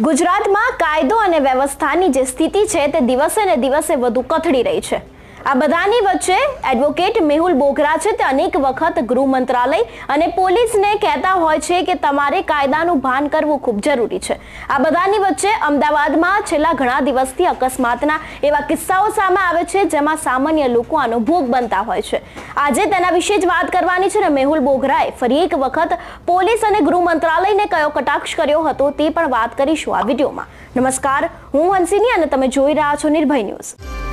ગુજરાતમાં કાયદો અને વ્યવસ્થાની જે સ્થિતિ છે તે દિવસે ને દિવસે વધુ કથળી રહી છે. આ બધાની વચ્ચે એડવોકેટ મેહુલ બોગરા છે. તે અનેક વખત ગૃહ મંત્રાલય અને પોલીસને કહેતા હોય છે કે તમારે કાયદાનું ભાન કરવું ખૂબ જરૂરી છે. આ બધાની વચ્ચે અમદાવાદમાં છેલ્લા ઘણા દિવસથી અકસ્માતના એવા કિસ્સાઓ સામે આવે છે, જેમાં સામાન્ય લોકો આનો ભોગ બનતા હોય છે. આજે તેના વિશે જ વાત કરવાની છે ને મેહુલ બોગરાએ ફરી એક વખત પોલીસ અને ગૃહ મંત્રાલયને કયો કટાક્ષ કર્યો હતો તે પણ વાત કરીશું આ વિડીયોમાં. નમસ્કાર, હું હંસિની અને તમે જોઈ રહ્યા છો નિર્ભય ન્યૂઝ.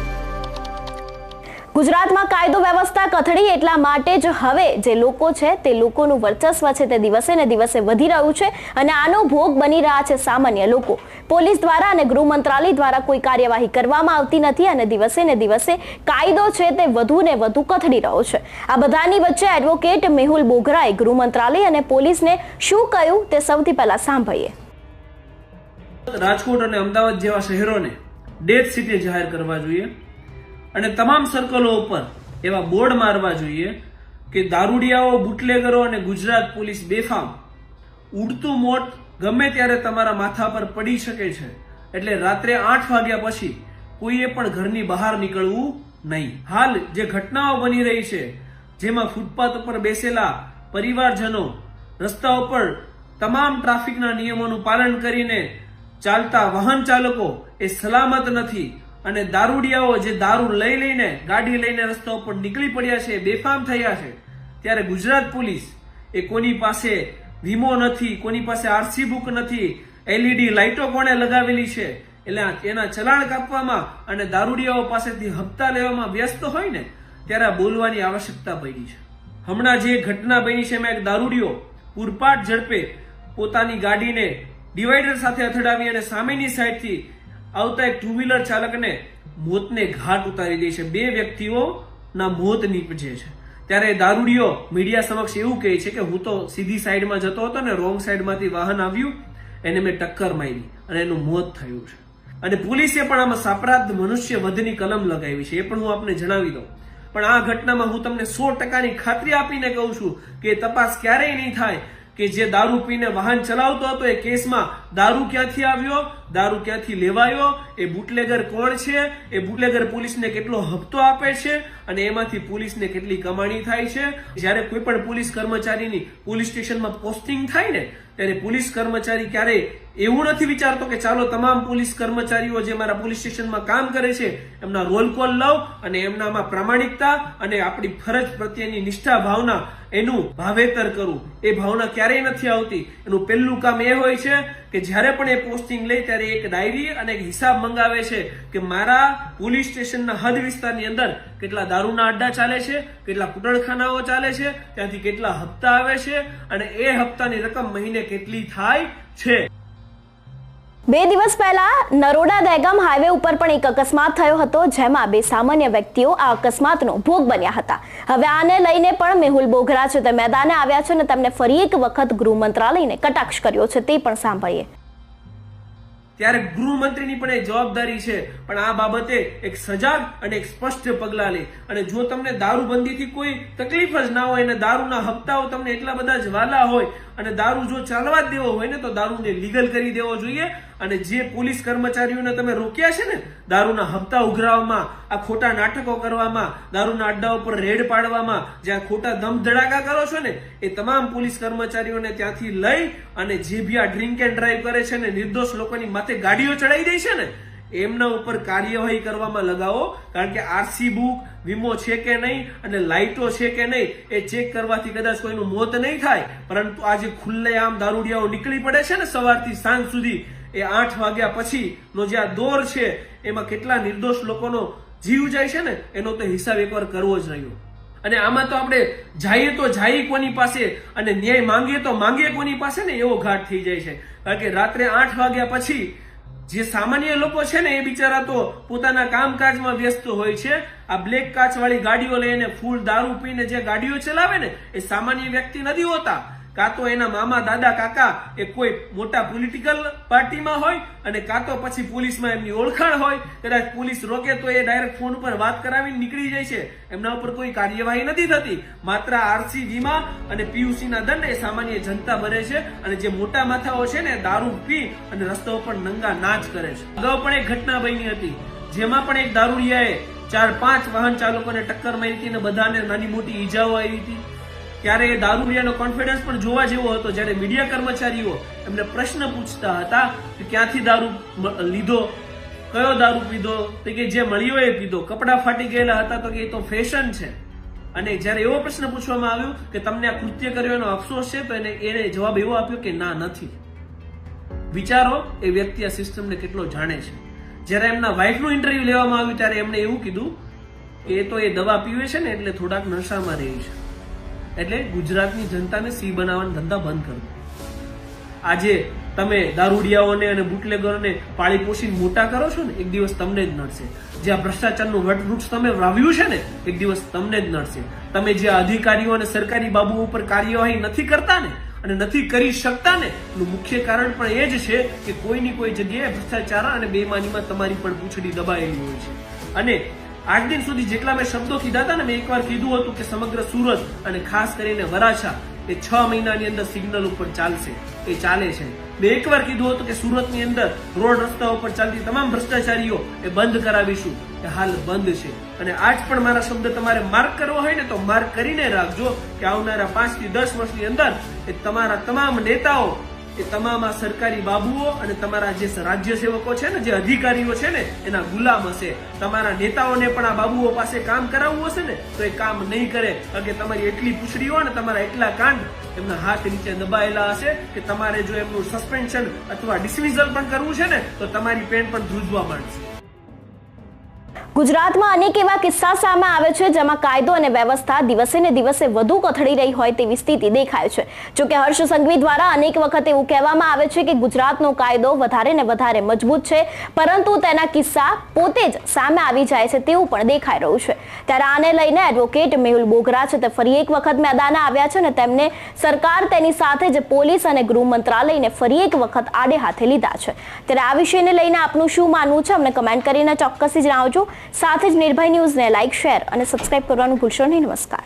ગુજરાતમાં કાયદો વ્યવસ્થા કથળી એટલા માટે જ હવે જે લોકો છે તે લોકોનું વર્ચસ્વ છે તે દિવસે ને દિવસે વધી રહ્યું છે અને આનો ભોગ બની રહ્યા છે સામાન્ય લોકો. પોલીસ દ્વારા અને ગૃહ મંત્રાલય દ્વારા કોઈ કાર્યવાહી કરવામાં આવતી નથી અને દિવસે ને દિવસે કાયદો છે તે વધુ ને વધુ કથળી રહ્યો છે. આ બધાની વચ્ચે એડવોકેટ મેહુલ બોગરાએ ગૃહ મંત્રાલય અને પોલીસને શું કહ્યું તે સૌથી પહેલા સાંભળીએ. રાજકોટ અને અમદાવાદ જેવા શહેરોને ડેડ સિટી જાહેર કરવા જોઈએ. અને તમામ સર્કલો ઉપર એવા બોર્ડ મારવા જોઈએ કે દારૂડિયાઓ, બુટલેગરો અને ગુજરાત પોલીસ બેફામ ઉડતું મોત ગમે ત્યારે તમારા માથા પર પડી શકે છે. એટલે રાત્રે આઠ વાગ્યા પછી કોઈએ પણ ઘરની બહાર નીકળવું નહીં. હાલ જે ઘટનાઓ બની રહી છે, જેમાં ફૂટપાથ ઉપર બેસેલા પરિવારજનો રસ્તા ઉપર તમામ ટ્રાફિકના નિયમોનું પાલન કરીને ચાલતા વાહન ચાલકો એ સલામત નથી અને દારૂડિયાઓ જે દારૂ લઈ લઈને, ગાડી લઈને રસ્તા ઉપર નીકળી પડ્યા છે, બેફામ થયા છે, ત્યારે ગુજરાત પોલીસ એ કોની પાસે વીમો નથી, કોની પાસે આરસી બુક નથી એલઈડી લાઇટો કોણે લગાવેલી છે, એટલે એના ચલાણ કાપવામાં અને દારૂડિયાઓ પાસેથી હપ્તા લેવામાં વ્યસ્ત હોય ને, ત્યારે બોલવાની આવશ્યકતા પડી છે. હમણાં જે ઘટના બની છે એમાં એક દારૂડિયો પૂરપાટ ઝડપે પોતાની ગાડીને ડિવાઈડર સાથે અથડાવી અને સામેની સાઈડથી આવતા એક ટુ વ્હીલર ચાલકને મોતને ઘાટ ઉતારી દે છે. બે વ્યક્તિઓના મોત નીપજે છે. ત્યારે દારૂડીઓ મીડિયા સમક્ષ એવું કહે છે કે હું તો સીધી સાઈડમાં જતો હતો ને રોંગ સાઈડમાંથી વાહન આવ્યું, એને મેં ટક્કર મારી અને એનું મોત થયું છે. અને પોલીસે પણ આમાં સાપરાધ મનુષ્ય વધની કલમ લગાવી છે. એ પણ હું આપને જણાવી દઉં. પણ આ ઘટનામાં હું તમને સો ટકાની ખાતરી આપીને કહું છું કે તપાસ ક્યારેય નહીં થાય કે જે દારૂ પીને વાહન ચલાવતો હતો એ કેસમાં દારૂ ક્યાંથી આવ્યો? દારૂ ક્યાંથી લેવાયો? એ બુટલેગર કોણ છે? એ બુટલેગર પોલીસને કેટલો હપ્તો આપે છે? અને એમાંથી પોલીસને કેટલી કમાણી થાય છે? જ્યારે કોઈ પણ પોલીસ કર્મચારીની પોલીસ સ્ટેશનમાં પોસ્ટિંગ થાય ને, ત્યારે પોલીસ કર્મચારી ક્યારેય એવું નથી વિચારતો કે ચાલો તમામ પોલીસ કર્મચારીઓ જે મારા પોલીસ સ્ટેશનમાં કામ કરે છે, એમના રોલ કોલ લઉં અને એમનામાં પ્રામાણિકતા અને આપણી ફરજ પ્રત્યેની નિષ્ઠા ભાવના એનું ભાવેતર કરું. એ ભાવના ક્યારેય નથી આવતી. એનું પહેલું કામ એ હોય છે કે જ્યારે પણ એ પોસ્ટિંગ લે ત્યારે એક ડાયરી અને એક હિસાબ મંગાવે છે કે મારા પોલીસ સ્ટેશનના હદ વિસ્તારની અંદર કેટલા દારૂના અડ્ડા ચાલે છે, કેટલા કુટણખાનાઓ ચાલે છે, ત્યાંથી કેટલા હપ્તા આવે છે અને એ હપ્તાની રકમ મહિને કેટલી થાય છે. બે દિવસ પહેલા નરોડા દહેગામ હાઈવે ઉપર પણ એક અકસ્માત થયો હતો, જેમાં બે સામાન્ય વ્યક્તિઓ આ અકસ્માતનો ભોગ બન્યા હતા. હવે આને લઈને પણ મેહુલ બોઘરા છે તે મેદાને આવ્યા છે અને તેમને ફરી એક વખત ગૃહ મંત્રાલયને કટાક્ષ કર્યો છે, તે પણ સાંભળીએ. ત્યારે ગૃહમંત્રીની પણ એ જવાબદારી છે, પણ આ બાબતે એક સજાગ અને એક સ્પષ્ટ પગલાં લે. અને જો તમને દારૂબંધીથી કોઈ તકલીફ જ ના હોય અને દારૂના હપ્તાઓ તમને એટલા બધા જ વાલા હોય અને દારૂ જો ચાલવા જ દેવો હોય ને, તો દારૂને લીગલ કરી દેવો જોઈએ. અને જે પોલીસ કર્મચારીઓને તમે રોક્યા છે ને, દારૂના હપ્તા ઉઘરાવવામાં, આ ખોટા નાટકો કરવામાં, દારૂના અડ્ડા ઉપર રેડ પાડવામાં જ્યાં ખોટા દમ ધડાકા કરો છો ને, એ તમામ પોલીસ કર્મચારીઓને ત્યાંથી લઈ અને જે બી આ ડ્રિંક એન્ડ ડ્રાઈવ કરે છે ને, નિર્દોષ લોકોની માથે ગાડીઓ ચડાવી દે છે ને, એમના ઉપર કાર્યવાહી કરવામાં લગાવો. કારણ કે આરસી બુક, વીમો છે કે નહીં અને લાઇટો છે કે નહીં, એ ચેક કરવાથી કદાચ કોઈનું મોત નહીં થાય. પરંતુ આજે ખુલ્લેઆમ દારૂડિયાઓ નીકળી પડે છે ને, સવારથી સાંજ સુધી એ આઠ વાગ્યા પછી નો જે આ દોર છે, એમાં કેટલા નિર્દોષ લોકોનો જીવ જાય છે ને, એનો તો હિસાબ એકવાર કરવો જ રહ્યો. અને આમાં તો આપણે જઈએ તો જઈએ કોની પાસે અને ન્યાય માંગીએ તો માંગીએ કોની પાસે ને, એવો ઘાટ થઈ જાય છે. કારણ કે રાત્રે આઠ વાગ્યા પછી જે સામાન્ય લોકો છે ને, એ બિચારા તો પોતાના કામકાજમાં વ્યસ્ત હોય છે. આ બ્લેક કાચ વાળી ગાડીઓ લઈને ફૂલ દારૂ પીને જે ગાડીઓ ચલાવે ને, એ સામાન્ય વ્યક્તિ નથી હોતા. કાં તો એના મામા, દાદા, કાકા એ કોઈ મોટા પોલિટિકલ પાર્ટીમાં હોય અને કાં તો પછી પોલીસમાં એમની ઓળખાણ હોય. કદાચ પોલીસ રોકે તો એ ડાયરેક્ટ ફોન પર વાત કરાવીને નીકળી જાય છે. એમના ઉપર કોઈ કાર્યવાહી નથી થતી. માત્ર આરસી વીમા અને પીયુસી ના દંડ એ સામાન્ય જનતા ભરે છે અને જે મોટા માથાઓ છે ને, દારૂ પી અને રસ્તાઓ પણ નંગા નાચ કરે છે. અગાઉ પણ એક ઘટના બની હતી. જેમાં પણ એક દારૂડિયાએ ચાર પાંચ વાહન ચાલકોને ટક્કર મારી હતી અને બધાને નાની મોટી ઈજાઓ આવી હતી. ત્યારે એ દારૂડિયાનો કોન્ફિડન્સ પણ જોવા જેવો હતો. જ્યારે મીડિયા કર્મચારીઓ એમને પ્રશ્ન પૂછતા હતા કે ક્યાંથી દારૂ લીધો? કયો દારૂ પીધો? તો કે જે મળ્યો એ પીધો. કપડાં ફાટી ગયેલા હતા તો કે એ તો ફેશન છે. અને જ્યારે એવો પ્રશ્ન પૂછવામાં આવ્યો કે તમને આ કૃત્ય કર્યો એનો અફસોસ છે, તો એને એને જવાબ એવો આપ્યો કે ના, નથી. વિચારો, એ વ્યક્તિ આ સિસ્ટમને કેટલો જાણે છે. જ્યારે એમના વાઇફનું ઇન્ટરવ્યુ લેવામાં આવ્યું ત્યારે એમણે એવું કીધું કે એ તો એ દવા પીવે છે ને એટલે થોડાક નશામાં રહી છે. એટલે ગુજરાતની જનતાને સી બનાવવાના ધંધા બંધ કરો આજે તમે દારૂડિયાઓને અને બુટલેગરોને પાળી પોષીને મોટા કરો છો ને, એક દિવસ તમને જ નડશે. જે આ ભ્રષ્ટાચારનું વટવૃક્ષ તમે વાવ્યું છે ને, એક દિવસ તમને જ નડશે. તમે જે અધિકારીઓ અને સરકારી બાબુઓ ઉપર કાર્યવાહી નથી કરતા ને, અને નથી કરી શકતા ને, એનું મુખ્ય કારણ પણ એ જ છે કે કોઈની કોઈ જગ્યાએ ભ્રષ્ટાચાર અને બેમાનીમાં તમારી પણ પૂંછડી દબાયેલી હોય છે. અને આજ દિન સુધી જેટલા મેં શબ્દો કીધા હતા ને, મેં એકવાર કીધું હતું કે સમગ્ર સુરત અને ખાસ કરીને વરાછા એ છ મહિનાની અંદર સિગ્નલ ઉપર ચાલશે. એ ચાલે છે. મેં એકવાર કીધું હતું કે સુરતની અંદર રોડ રસ્તા ઉપર ચાલતી તમામ ભ્રષ્ટાચારીઓ એ બંધ કરાવીશું. એ હાલ બંધ છે. અને આજ પણ મારા શબ્દ તમારે માર્ક કરવો હોય ને, તો માર્ક કરીને રાખજો કે આવનારા પાંચથી દસ વર્ષની અંદર એ તમારા તમામ નેતાઓ એ તમામ આ સરકારી બાબુઓ અને તમારા જે રાજ્ય સેવકો છે ને, જે અધિકારીઓ છે ને, એના ગુલામ હશે. તમારા નેતાઓને પણ આ બાબુઓ પાસે કામ કરાવવું હશે ને, તો એ કામ નહીં કરે. કારણ કે તમારી એટલી પૂછડીઓ અને તમારા એટલા કાંડ, એમના હાથ નીચે દબાયેલા હશે કે તમારે જો એમનું સસ્પેન્શન અથવા ડિસમિઝલ પણ કરવું છે ને, તો તમારી પેન પણ ધ્રુજવા માંડશે. ગુજરાતમાં અનેક એવા કિસ્સા સામે આવે છે જેમાં કાયદો અને વ્યવસ્થા દિવસે ને દિવસે વધુ કથળી રહી હોય તેવી સ્થિતિ દેખાય છે. જોકે હર્ષ સંઘવી દ્વારા અનેક વખત એવું કહેવામાં આવે છે કે ગુજરાતનો કાયદો વધારે ને વધારે મજબૂત છે, પરંતુ તેના કિસ્સા પોતે જ સામે આવી જાય છે તેવું પણ દેખાઈ રહ્યું છે. ત્યારે આને લઈને એડવોકેટ મેહુલ બોગરા છે. તે ફરી એક વખત મેદાને આવ્યા છે અને તેમને સરકાર તેની સાથે જ પોલીસ અને ગૃહ મંત્રાલયને ફરી એક વખત આડે હાથે લીધા છે. ત્યારે આ વિષયને લઈને આપનું શું માનવું છે? અમને કમેન્ટ કરીને ચોક્કસથી જણાવજો. સાથે જ નિર્ભય ન્યૂઝને લાઇક શેર અને સબસ્ક્રાઇબ કરવાનું ભૂલશો નહીં. નમસ્કાર.